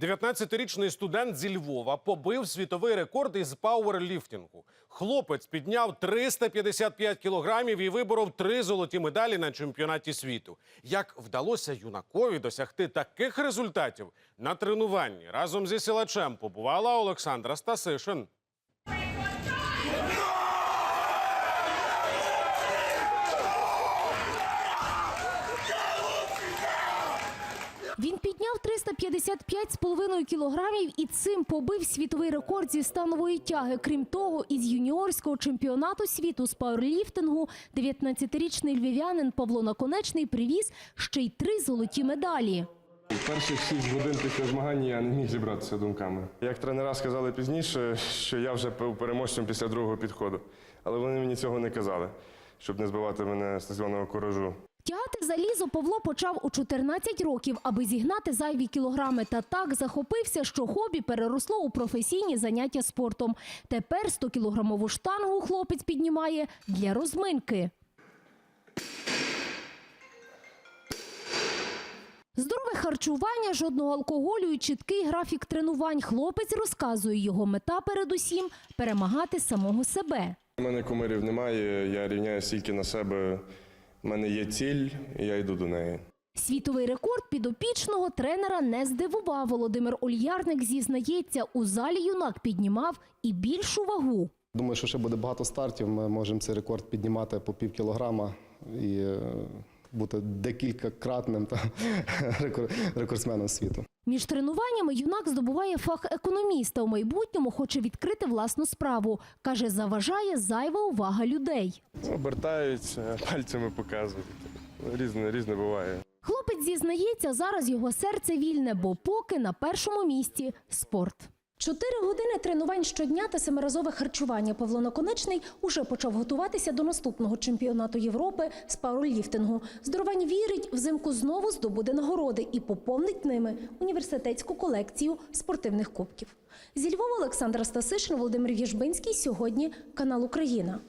19-річний студент зі Львова побив світовий рекорд із пауерліфтингу. Хлопець підняв 355 кілограмів і виборов три золоті медалі на чемпіонаті світу. Як вдалося юнакові досягти таких результатів на тренуванні разом зі силачем побувала Олександра Стасишин. Він підняв 355,5 кілограмів і цим побив світовий рекорд зі станової тяги. Крім того, із юніорського чемпіонату світу з пауерліфтингу 19-річний львів'янин Павло Наконечний привіз ще й три золоті медалі. Перших 6 годин після змагання я не міг зібратися думками. Як тренера сказали пізніше, що я вже був переможцем після другого підходу. Але вони мені цього не казали, щоб не збивати мене з так званого куражу. Тягати залізо Павло почав у 14 років, аби зігнати зайві кілограми. Та так захопився, що хобі переросло у професійні заняття спортом. Тепер 100-кілограмову штангу хлопець піднімає для розминки. Здорове харчування, жодного алкоголю і чіткий графік тренувань. Хлопець розказує, його мета передусім – перемагати самого себе. У мене кумирів немає, я рівняю стільки на себе. У мене є ціль, і я йду до неї. Світовий рекорд підопічного тренера не здивував. Володимир Ольярник зізнається, у залі юнак піднімав і більшу вагу. Думаю, що ще буде багато стартів. Ми можемо цей рекорд піднімати по пів кілограма і е, бути декількакратним та, рекор- рекордсменом світу. Між тренуваннями юнак здобуває фах економіста. У майбутньому хоче відкрити власну справу. Каже, заважає зайва увага людей. Обертаються, пальцями показують. Різне, різне буває. Хлопець зізнається, зараз його серце вільне, бо поки на першому місці спорт. Чотири години тренувань щодня та семиразове харчування. Павло Наконечний уже почав готуватися до наступного чемпіонату Європи з пароліфтингу. Здоровань вірить, взимку знову здобуде нагороди і поповнить ними університетську колекцію спортивних кубків. Зі Львова Олександра Стасишин, Володимир Єжбинський. Сьогодні канал Україна.